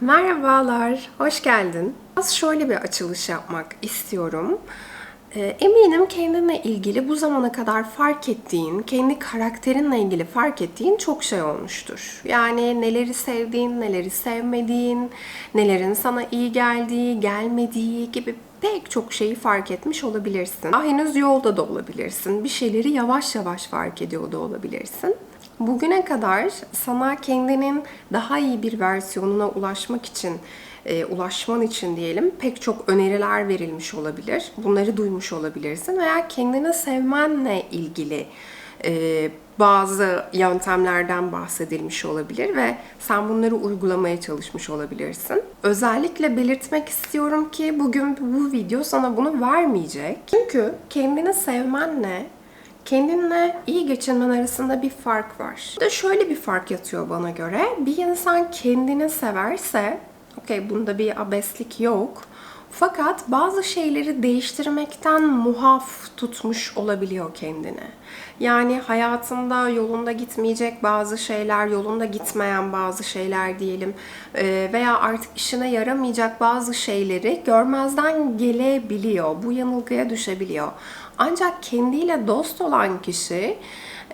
Merhabalar, hoş geldin. Biraz şöyle bir açılış yapmak istiyorum. Ee, Eminim kendinle ilgili bu zamana kadar fark ettiğin, kendi karakterinle ilgili fark ettiğin çok şey olmuştur. Yani neleri sevdiğin, neleri sevmediğin, nelerin sana iyi geldiği, gelmediği gibi pek çok şeyi fark etmiş olabilirsin. Daha henüz yolda da olabilirsin. Bir şeyleri yavaş yavaş fark ediyor da olabilirsin. Bugüne kadar sana kendinin daha iyi bir versiyonuna ulaşmak için, e, ulaşman için diyelim pek çok öneriler verilmiş olabilir. Bunları duymuş olabilirsin veya kendini sevmenle ilgili e, bazı yöntemlerden bahsedilmiş olabilir ve sen bunları uygulamaya çalışmış olabilirsin. Özellikle belirtmek istiyorum ki bugün bu video sana bunu vermeyecek. Çünkü kendini sevmenle kendinle iyi geçinmen arasında bir fark var. Burada şöyle bir fark yatıyor bana göre. Bir insan kendini severse, okey bunda bir abeslik yok. Fakat bazı şeyleri değiştirmekten muhaf tutmuş olabiliyor kendini. Yani hayatında yolunda gitmeyecek bazı şeyler, yolunda gitmeyen bazı şeyler diyelim veya artık işine yaramayacak bazı şeyleri görmezden gelebiliyor. Bu yanılgıya düşebiliyor. Ancak kendiyle dost olan kişi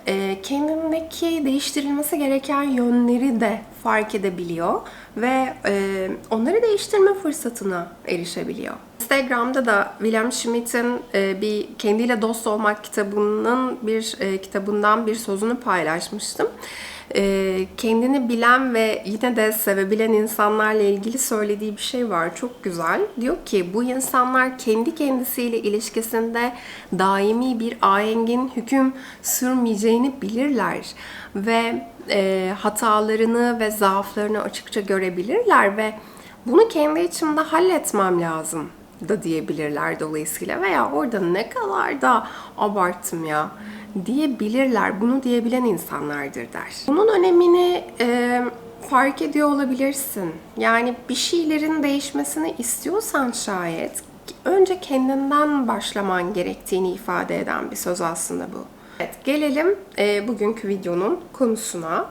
e, kendindeki değiştirilmesi gereken yönleri de fark edebiliyor ve e, onları değiştirme fırsatına erişebiliyor. Instagram'da da William Schmidt'in e, bir kendiyle dost olmak kitabının bir kitabından bir sözünü paylaşmıştım. E, kendini bilen ve yine de sevebilen insanlarla ilgili söylediği bir şey var. Çok güzel. Diyor ki bu insanlar kendi kendisiyle ilişkisinde daimi bir ahengin hüküm sürmeyeceğini bilirler ve e, hatalarını ve zaaflarını açıkça görebilirler ve bunu kendi içimde halletmem lazım da diyebilirler dolayısıyla veya orada ne kadar da abarttım ya diyebilirler. Bunu diyebilen insanlardır der. Bunun önemini e, fark ediyor olabilirsin. Yani bir şeylerin değişmesini istiyorsan şayet önce kendinden başlaman gerektiğini ifade eden bir söz aslında bu. Evet, gelelim e, bugünkü videonun konusuna.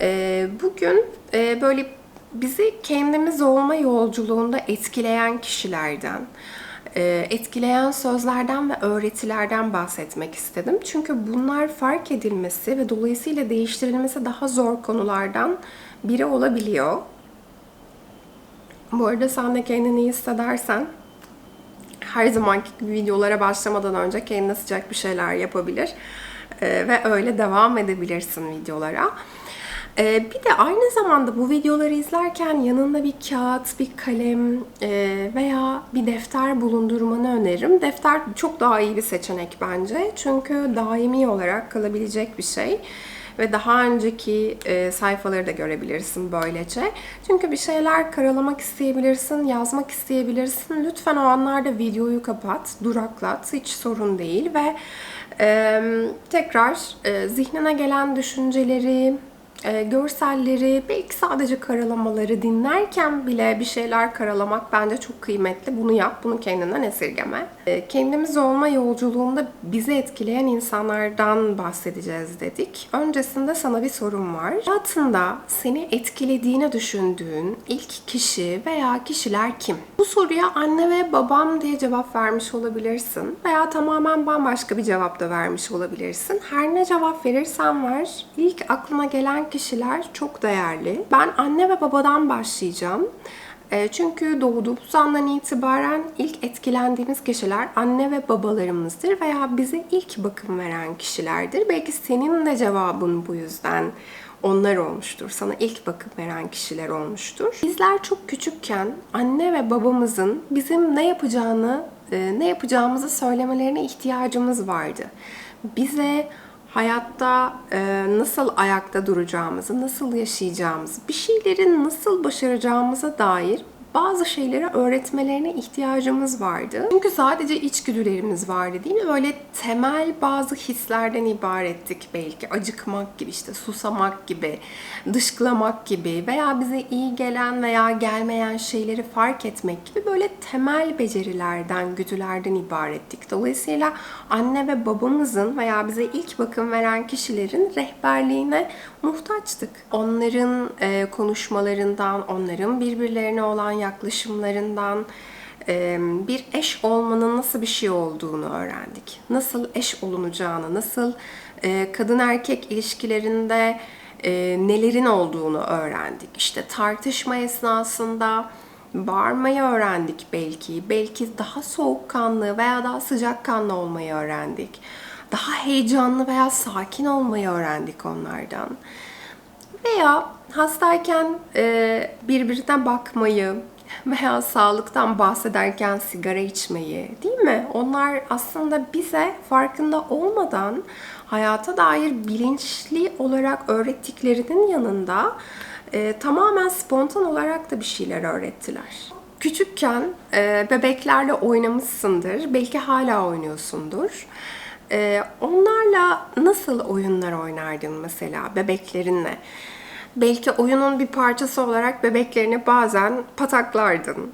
E, bugün e, böyle bizi kendimiz olma yolculuğunda etkileyen kişilerden, e, etkileyen sözlerden ve öğretilerden bahsetmek istedim. Çünkü bunlar fark edilmesi ve dolayısıyla değiştirilmesi daha zor konulardan biri olabiliyor. Bu arada sen de kendini iyi hissedersen her zamanki videolara başlamadan önce kendine sıcak bir şeyler yapabilir e, ve öyle devam edebilirsin videolara. Ee, bir de aynı zamanda bu videoları izlerken yanında bir kağıt, bir kalem e, veya bir defter bulundurmanı öneririm. Defter çok daha iyi bir seçenek bence. Çünkü daimi olarak kalabilecek bir şey ve daha önceki e, sayfaları da görebilirsin böylece. Çünkü bir şeyler karalamak isteyebilirsin, yazmak isteyebilirsin. Lütfen o anlarda videoyu kapat, duraklat, hiç sorun değil ve e, tekrar e, zihnine gelen düşünceleri, e, görselleri, belki sadece karalamaları dinlerken bile bir şeyler karalamak bence çok kıymetli. Bunu yap, bunu kendinden esirgeme. E, kendimiz olma yolculuğunda bizi etkileyen insanlardan bahsedeceğiz dedik. Öncesinde sana bir sorum var. Hayatında seni etkilediğini düşündüğün ilk kişi veya kişiler kim? Bu soruya anne ve babam diye cevap vermiş olabilirsin veya tamamen bambaşka bir cevap da vermiş olabilirsin. Her ne cevap verirsen ver, ilk aklına gelen kişiler çok değerli. Ben anne ve babadan başlayacağım. E, çünkü doğduğumuz andan itibaren ilk etkilendiğimiz kişiler anne ve babalarımızdır veya bize ilk bakım veren kişilerdir. Belki senin de cevabın bu yüzden onlar olmuştur. Sana ilk bakım veren kişiler olmuştur. Bizler çok küçükken anne ve babamızın bizim ne yapacağını, e, ne yapacağımızı söylemelerine ihtiyacımız vardı. Bize hayatta e, nasıl ayakta duracağımızı, nasıl yaşayacağımızı, bir şeyleri nasıl başaracağımıza dair bazı şeyleri öğretmelerine ihtiyacımız vardı. Çünkü sadece içgüdülerimiz vardı değil mi? Böyle temel bazı hislerden ibarettik belki. Acıkmak gibi işte susamak gibi, dışkılamak gibi veya bize iyi gelen veya gelmeyen şeyleri fark etmek gibi böyle temel becerilerden, güdülerden ibarettik. Dolayısıyla anne ve babamızın veya bize ilk bakım veren kişilerin rehberliğine muhtaçtık. Onların e, konuşmalarından, onların birbirlerine olan yaklaşımlarından e, bir eş olmanın nasıl bir şey olduğunu öğrendik. Nasıl eş olunacağını, nasıl e, kadın erkek ilişkilerinde e, nelerin olduğunu öğrendik. İşte tartışma esnasında bağırmayı öğrendik belki. Belki daha soğukkanlı veya daha sıcakkanlı olmayı öğrendik. Daha heyecanlı veya sakin olmayı öğrendik onlardan. Veya hastayken e, birbirine bakmayı veya sağlıktan bahsederken sigara içmeyi değil mi? Onlar aslında bize farkında olmadan hayata dair bilinçli olarak öğrettiklerinin yanında e, tamamen spontan olarak da bir şeyler öğrettiler. Küçükken e, bebeklerle oynamışsındır, belki hala oynuyorsundur. E, onlarla nasıl oyunlar oynardın mesela bebeklerinle? Belki oyunun bir parçası olarak bebeklerini bazen pataklardın.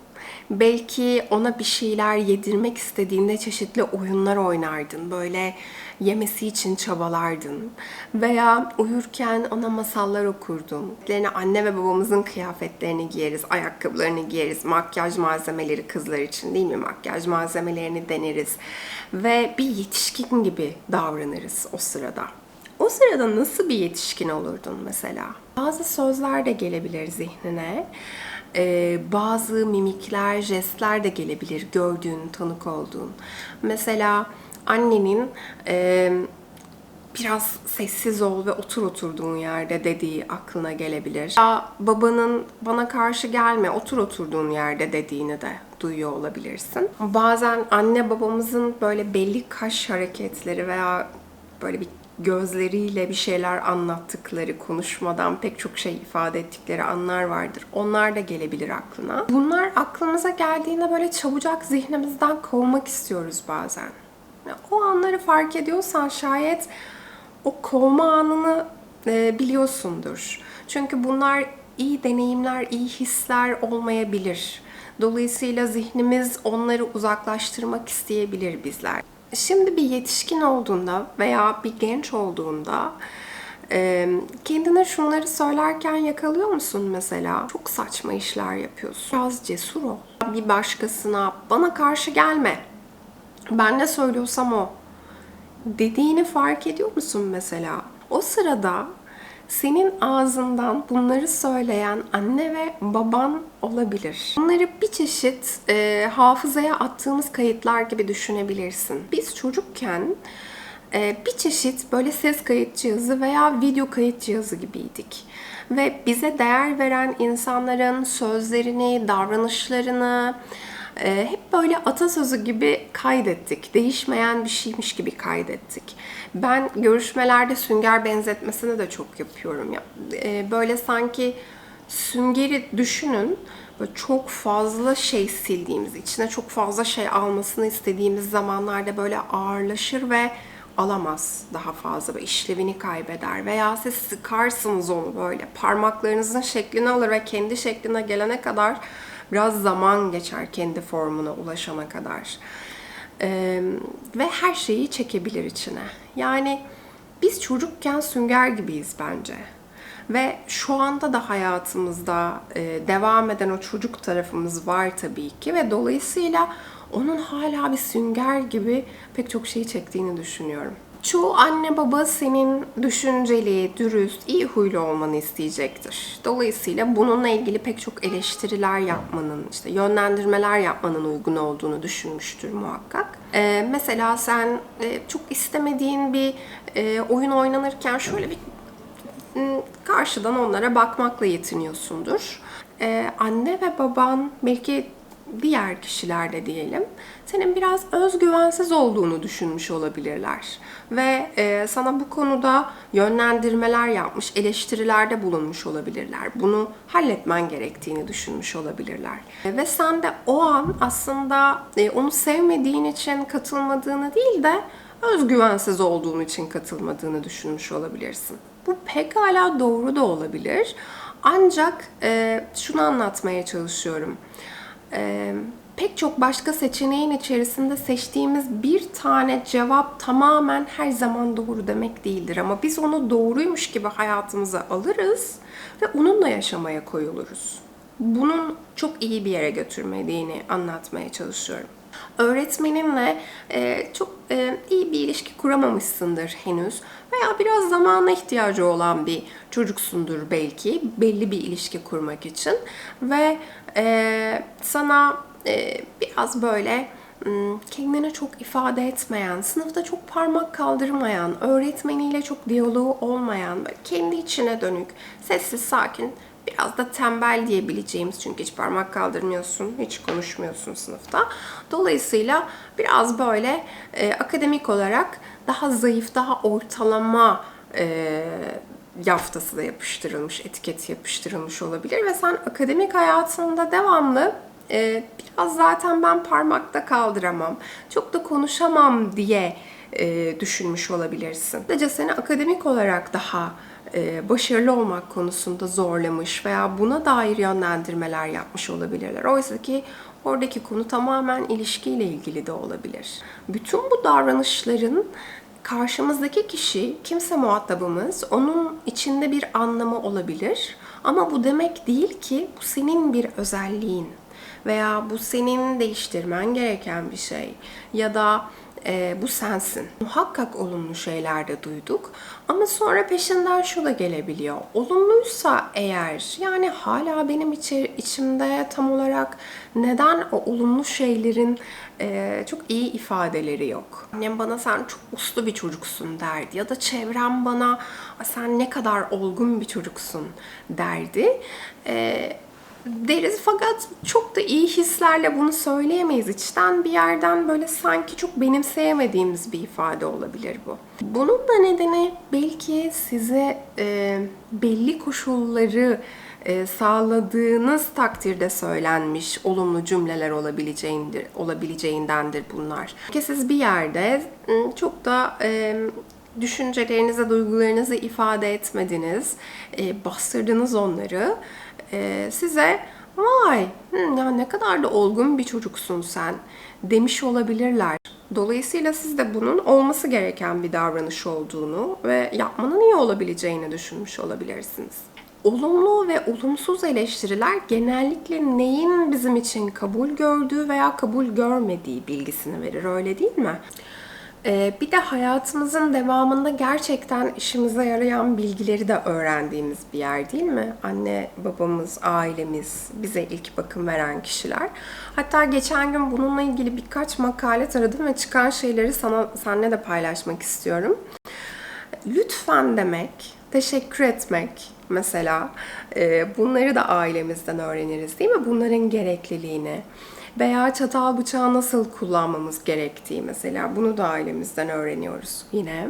Belki ona bir şeyler yedirmek istediğinde çeşitli oyunlar oynardın. Böyle yemesi için çabalardın. Veya uyurken ona masallar okurdun. Anne ve babamızın kıyafetlerini giyeriz, ayakkabılarını giyeriz, makyaj malzemeleri kızlar için değil mi? Makyaj malzemelerini deneriz. Ve bir yetişkin gibi davranırız o sırada. O sırada nasıl bir yetişkin olurdun mesela? Bazı sözler de gelebilir zihnine. Ee, bazı mimikler, jestler de gelebilir gördüğün, tanık olduğun. Mesela annenin e, biraz sessiz ol ve otur oturduğun yerde dediği aklına gelebilir. Ya babanın bana karşı gelme, otur oturduğun yerde dediğini de duyuyor olabilirsin. Bazen anne babamızın böyle belli kaş hareketleri veya böyle bir gözleriyle bir şeyler anlattıkları, konuşmadan pek çok şey ifade ettikleri anlar vardır. Onlar da gelebilir aklına. Bunlar aklımıza geldiğinde böyle çabucak zihnimizden kovmak istiyoruz bazen. O anları fark ediyorsan şayet o kovma anını e, biliyorsundur. Çünkü bunlar iyi deneyimler, iyi hisler olmayabilir. Dolayısıyla zihnimiz onları uzaklaştırmak isteyebilir bizler. Şimdi bir yetişkin olduğunda veya bir genç olduğunda kendine şunları söylerken yakalıyor musun mesela? Çok saçma işler yapıyorsun. Biraz cesur ol. Bir başkasına bana karşı gelme. Ben ne söylüyorsam o. Dediğini fark ediyor musun mesela? O sırada senin ağzından bunları söyleyen anne ve baban olabilir. Bunları bir çeşit e, hafızaya attığımız kayıtlar gibi düşünebilirsin. Biz çocukken e, bir çeşit böyle ses kayıt cihazı veya video kayıt cihazı gibiydik. Ve bize değer veren insanların sözlerini, davranışlarını, e, hep böyle atasözü gibi kaydettik. Değişmeyen bir şeymiş gibi kaydettik. Ben görüşmelerde sünger benzetmesini de çok yapıyorum. Ya. E, böyle sanki süngeri düşünün. Çok fazla şey sildiğimiz, içine çok fazla şey almasını istediğimiz zamanlarda böyle ağırlaşır ve alamaz daha fazla ve işlevini kaybeder. Veya siz sıkarsınız onu böyle parmaklarınızın şeklini alır ve kendi şekline gelene kadar biraz zaman geçer kendi formuna ulaşana kadar. Ee, ve her şeyi çekebilir içine. Yani biz çocukken sünger gibiyiz bence. Ve şu anda da hayatımızda e, devam eden o çocuk tarafımız var tabii ki ve dolayısıyla onun hala bir sünger gibi pek çok şeyi çektiğini düşünüyorum. Çoğu anne baba senin düşünceli, dürüst, iyi huylu olmanı isteyecektir. Dolayısıyla bununla ilgili pek çok eleştiriler yapmanın, işte yönlendirmeler yapmanın uygun olduğunu düşünmüştür muhakkak. Ee, mesela sen e, çok istemediğin bir e, oyun oynanırken şöyle bir karşıdan onlara bakmakla yetiniyorsundur. Ee, anne ve baban belki diğer kişiler de diyelim senin biraz özgüvensiz olduğunu düşünmüş olabilirler ve e, sana bu konuda yönlendirmeler yapmış, eleştirilerde bulunmuş olabilirler. Bunu halletmen gerektiğini düşünmüş olabilirler. E, ve sen de o an aslında e, onu sevmediğin için katılmadığını değil de özgüvensiz olduğun için katılmadığını düşünmüş olabilirsin. Bu pekala doğru da olabilir. Ancak e, şunu anlatmaya çalışıyorum. E, pek çok başka seçeneğin içerisinde seçtiğimiz bir tane cevap tamamen her zaman doğru demek değildir. Ama biz onu doğruymuş gibi hayatımıza alırız ve onunla yaşamaya koyuluruz. Bunun çok iyi bir yere götürmediğini anlatmaya çalışıyorum öğretmeninle e, çok e, iyi bir ilişki kuramamışsındır henüz veya biraz zamana ihtiyacı olan bir çocuksundur belki belli bir ilişki kurmak için ve e, sana e, biraz böyle kendini çok ifade etmeyen, sınıfta çok parmak kaldırmayan, öğretmeniyle çok diyaloğu olmayan, kendi içine dönük, sessiz, sakin, biraz da tembel diyebileceğimiz çünkü hiç parmak kaldırmıyorsun, hiç konuşmuyorsun sınıfta. Dolayısıyla biraz böyle e, akademik olarak daha zayıf, daha ortalama e, yaftası da yapıştırılmış, etiket yapıştırılmış olabilir ve sen akademik hayatında devamlı e, biraz zaten ben parmakta kaldıramam, çok da konuşamam diye e, düşünmüş olabilirsin. Sadece seni akademik olarak daha başarılı olmak konusunda zorlamış veya buna dair yönlendirmeler yapmış olabilirler. Oysa ki oradaki konu tamamen ilişkiyle ilgili de olabilir. Bütün bu davranışların karşımızdaki kişi, kimse muhatabımız, onun içinde bir anlamı olabilir. Ama bu demek değil ki bu senin bir özelliğin veya bu senin değiştirmen gereken bir şey ya da e, bu sensin. Muhakkak olumlu şeyler de duyduk ama sonra peşinden şu da gelebiliyor. Olumluysa eğer yani hala benim içi, içimde tam olarak neden o olumlu şeylerin e, çok iyi ifadeleri yok. Annem bana sen çok uslu bir çocuksun derdi ya da çevrem bana sen ne kadar olgun bir çocuksun derdi. E, deriz fakat çok da iyi hislerle bunu söyleyemeyiz. İçten bir yerden böyle sanki çok benimseyemediğimiz bir ifade olabilir bu. Bunun da nedeni belki size e, belli koşulları e, sağladığınız takdirde söylenmiş olumlu cümleler olabileceğindir, olabileceğindendir bunlar. Ki siz bir yerde çok da e, düşüncelerinizi, duygularınızı ifade etmediniz, e, bastırdınız onları e, size vay hmm, ya ne kadar da olgun bir çocuksun sen demiş olabilirler. Dolayısıyla siz de bunun olması gereken bir davranış olduğunu ve yapmanın iyi olabileceğini düşünmüş olabilirsiniz. Olumlu ve olumsuz eleştiriler genellikle neyin bizim için kabul gördüğü veya kabul görmediği bilgisini verir öyle değil mi? Ee, bir de hayatımızın devamında gerçekten işimize yarayan bilgileri de öğrendiğimiz bir yer değil mi? Anne, babamız, ailemiz, bize ilk bakım veren kişiler. Hatta geçen gün bununla ilgili birkaç makale taradım ve çıkan şeyleri sana seninle de paylaşmak istiyorum. Lütfen demek, teşekkür etmek mesela e, bunları da ailemizden öğreniriz değil mi? Bunların gerekliliğini veya çatal bıçağı nasıl kullanmamız gerektiği mesela bunu da ailemizden öğreniyoruz yine.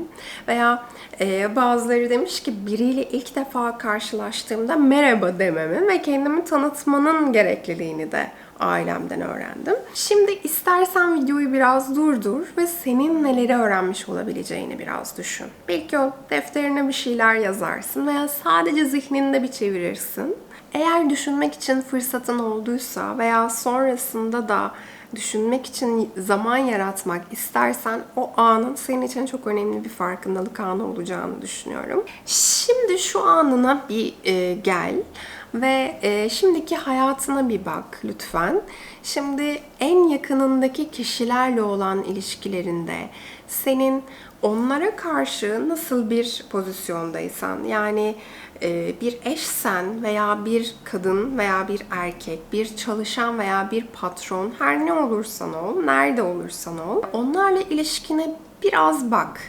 Veya e, bazıları demiş ki biriyle ilk defa karşılaştığımda merhaba dememin ve kendimi tanıtmanın gerekliliğini de ailemden öğrendim. Şimdi istersen videoyu biraz durdur ve senin neleri öğrenmiş olabileceğini biraz düşün. Belki o defterine bir şeyler yazarsın veya sadece zihninde bir çevirirsin. Eğer düşünmek için fırsatın olduysa veya sonrasında da düşünmek için zaman yaratmak istersen o anın senin için çok önemli bir farkındalık anı olacağını düşünüyorum. Şimdi şu anına bir e, gel ve e, şimdiki hayatına bir bak lütfen. Şimdi en yakınındaki kişilerle olan ilişkilerinde senin onlara karşı nasıl bir pozisyondaysan yani bir eşsen veya bir kadın veya bir erkek, bir çalışan veya bir patron her ne olursan ol, nerede olursan ol onlarla ilişkine biraz bak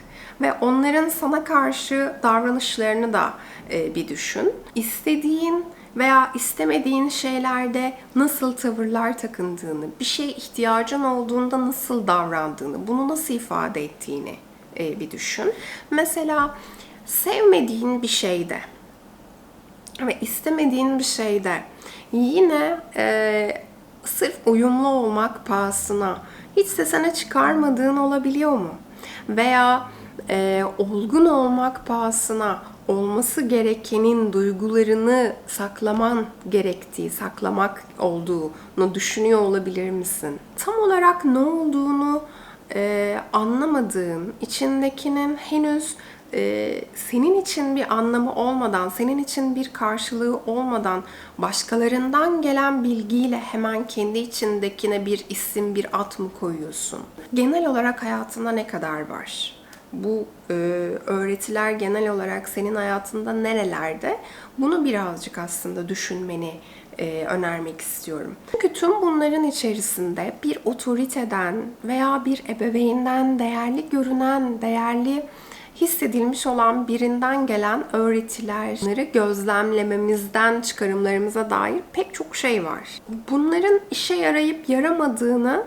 ve onların sana karşı davranışlarını da e, bir düşün. İstediğin veya istemediğin şeylerde nasıl tavırlar takındığını, bir şeye ihtiyacın olduğunda nasıl davrandığını, bunu nasıl ifade ettiğini e, bir düşün. Mesela sevmediğin bir şeyde ve istemediğin bir şeyde yine e, sırf uyumlu olmak pahasına hiç sesine çıkarmadığın olabiliyor mu? Veya e, olgun olmak pahasına olması gerekenin duygularını saklaman gerektiği, saklamak olduğunu düşünüyor olabilir misin? Tam olarak ne olduğunu e, anlamadığın, içindekinin henüz e, senin için bir anlamı olmadan, senin için bir karşılığı olmadan başkalarından gelen bilgiyle hemen kendi içindekine bir isim, bir at mı koyuyorsun? Genel olarak hayatında ne kadar var? Bu e, öğretiler genel olarak senin hayatında nerelerde? Bunu birazcık aslında düşünmeni e, önermek istiyorum. Çünkü tüm bunların içerisinde bir otoriteden veya bir ebeveynden değerli görünen, değerli hissedilmiş olan birinden gelen öğretileri gözlemlememizden çıkarımlarımıza dair pek çok şey var. Bunların işe yarayıp yaramadığını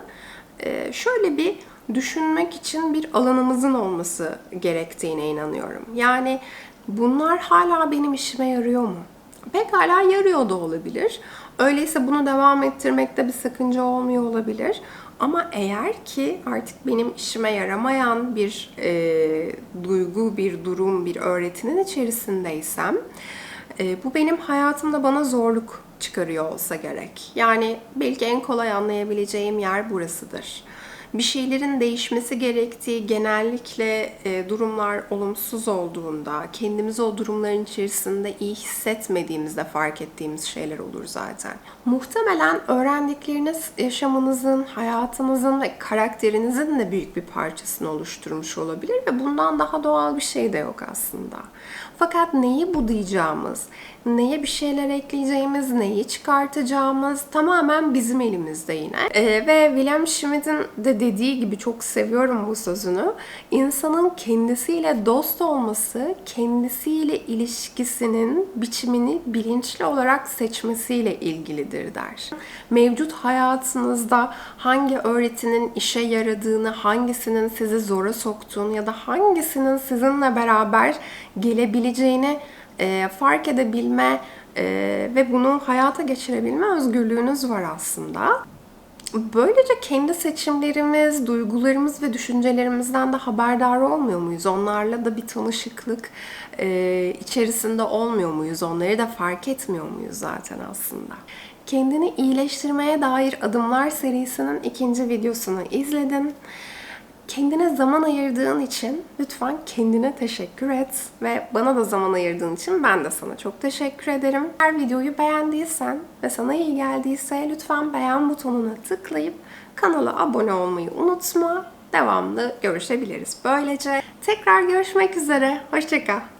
e, şöyle bir düşünmek için bir alanımızın olması gerektiğine inanıyorum. Yani bunlar hala benim işime yarıyor mu? Pekala yarıyor da olabilir. Öyleyse bunu devam ettirmekte bir sakınca olmuyor olabilir. Ama eğer ki artık benim işime yaramayan bir e, duygu, bir durum, bir öğretinin içerisindeysem e, bu benim hayatımda bana zorluk çıkarıyor olsa gerek. Yani belki en kolay anlayabileceğim yer burasıdır bir şeylerin değişmesi gerektiği genellikle e, durumlar olumsuz olduğunda, kendimizi o durumların içerisinde iyi hissetmediğimizde fark ettiğimiz şeyler olur zaten. Muhtemelen öğrendikleriniz yaşamınızın, hayatınızın ve karakterinizin de büyük bir parçasını oluşturmuş olabilir ve bundan daha doğal bir şey de yok aslında. Fakat neyi budayacağımız, neye bir şeyler ekleyeceğimiz, neyi çıkartacağımız tamamen bizim elimizde yine. Ee, ve William Schmidt'in de dediği gibi çok seviyorum bu sözünü. İnsanın kendisiyle dost olması, kendisiyle ilişkisinin biçimini bilinçli olarak seçmesiyle ilgilidir der. Mevcut hayatınızda hangi öğretinin işe yaradığını, hangisinin sizi zora soktuğunu ya da hangisinin sizinle beraber gelebileceğini e, fark edebilme e, ve bunu hayata geçirebilme özgürlüğünüz var aslında. Böylece kendi seçimlerimiz, duygularımız ve düşüncelerimizden de haberdar olmuyor muyuz? Onlarla da bir tanışıklık e, içerisinde olmuyor muyuz? Onları da fark etmiyor muyuz zaten aslında? Kendini iyileştirmeye dair adımlar serisinin ikinci videosunu izledin. Kendine zaman ayırdığın için lütfen kendine teşekkür et ve bana da zaman ayırdığın için ben de sana çok teşekkür ederim. Eğer videoyu beğendiysen ve sana iyi geldiyse lütfen beğen butonuna tıklayıp kanala abone olmayı unutma. Devamlı görüşebiliriz böylece. Tekrar görüşmek üzere. Hoşçakal.